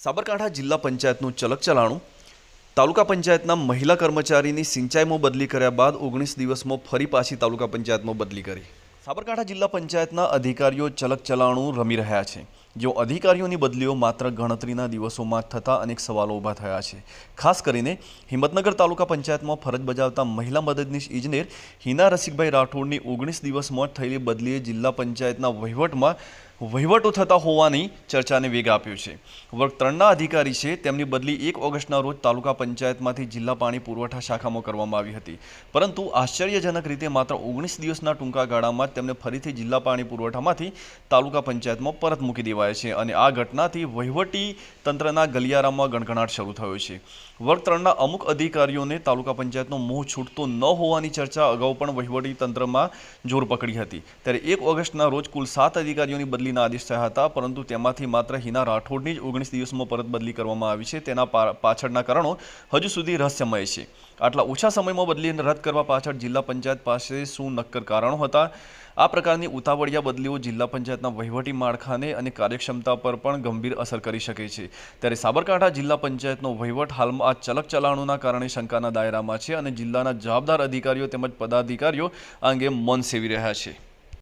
સાબરકાંઠા જિલ્લા પંચાયતનું ચલક ચલાણું, તાલુકા પંચાયતના મહિલા કર્મચારીની સિંચાઈમાં બદલી કર્યા બાદ ઓગણીસ દિવસમાં ફરી પાછી તાલુકા પંચાયતમાં બદલી કરી. સાબરકાંઠા જિલ્લા પંચાયતના અધિકારીઓ ચલક ચલાણું રમી રહ્યા છે. જો અધિકારીઓની બદલીઓ માત્ર ગણતરીના દિવસોમાં થતા અનેક સવાલો ઊભા થયા છે. ખાસ કરીને હિંમતનગર તાલુકા પંચાયતમાં ફરજ બજાવતા મહિલા મદદનીશ ઇજનેર હિના રસિકભાઈ રાઠોડની ઓગણીસ દિવસમાં થયેલી બદલીએ જિલ્લા પંચાયતના વહીવટમાં વહીવટો થતા હોવાની ચર્ચાને વેગ આપ્યો છે. વર્ગ ત્રણના અધિકારી છે, તેમની બદલી એક ઓગસ્ટના રોજ તાલુકા પંચાયતમાંથી જિલ્લા પાણી પુરવઠા શાખામાં કરવામાં આવી હતી. પરંતુ આશ્ચર્યજનક રીતે માત્ર ઓગણીસ દિવસના ટૂંકા ગાળામાં તેમને ફરીથી જિલ્લા પાણી પુરવઠામાંથી તાલુકા પંચાયતમાં પરત મૂકી દેવાય છે અને આ ઘટનાથી વહીવટી તંત્રના ગલિયારામાં ગણગણાટ શરૂ થયો છે. વર્ગ ત્રણના અમુક અધિકારીઓને તાલુકા પંચાયતનો મોહ છૂટતો ન હોવાની ચર્ચા અગાઉ પણ વહીવટી તંત્રમાં જોર પકડી હતી. ત્યારે એક ઓગસ્ટના રોજ કુલ સાત અધિકારીઓની બદલીના આદેશ થયા હતા, પરંતુ તેમાંથી માત્ર હિના રાઠોડની જ ઓગણીસ દિવસમાં પરત બદલી કરવામાં આવી છે. તેના પાછળના કારણો હજુ સુધી રહસ્યમય છે. આટલા ઓછા સમયમાં બદલીને રદ કરવા પાછળ જિલ્લા પંચાયત પાસે શું નક્કર કારણો હતા? આ પ્રકારની ઉતાવળિયા બદલીઓ જિલ્લા પંચાયતના વહીવટી માળખાને અને કાર્યક્ષમતા પર પણ ગંભીર અસર કરી શકે છે. ત્યારે સાબરકાંઠા જિલ્લા પંચાયતનો વહીવટ હાલમાં આ ચલક ચલાણોના કારણે શંકાના દાયરામાં છે અને જિલ્લાના જવાબદાર અધિકારીઓ તેમજ પદાધિકારીઓ આ અંગે મૌન સેવી રહ્યા છે.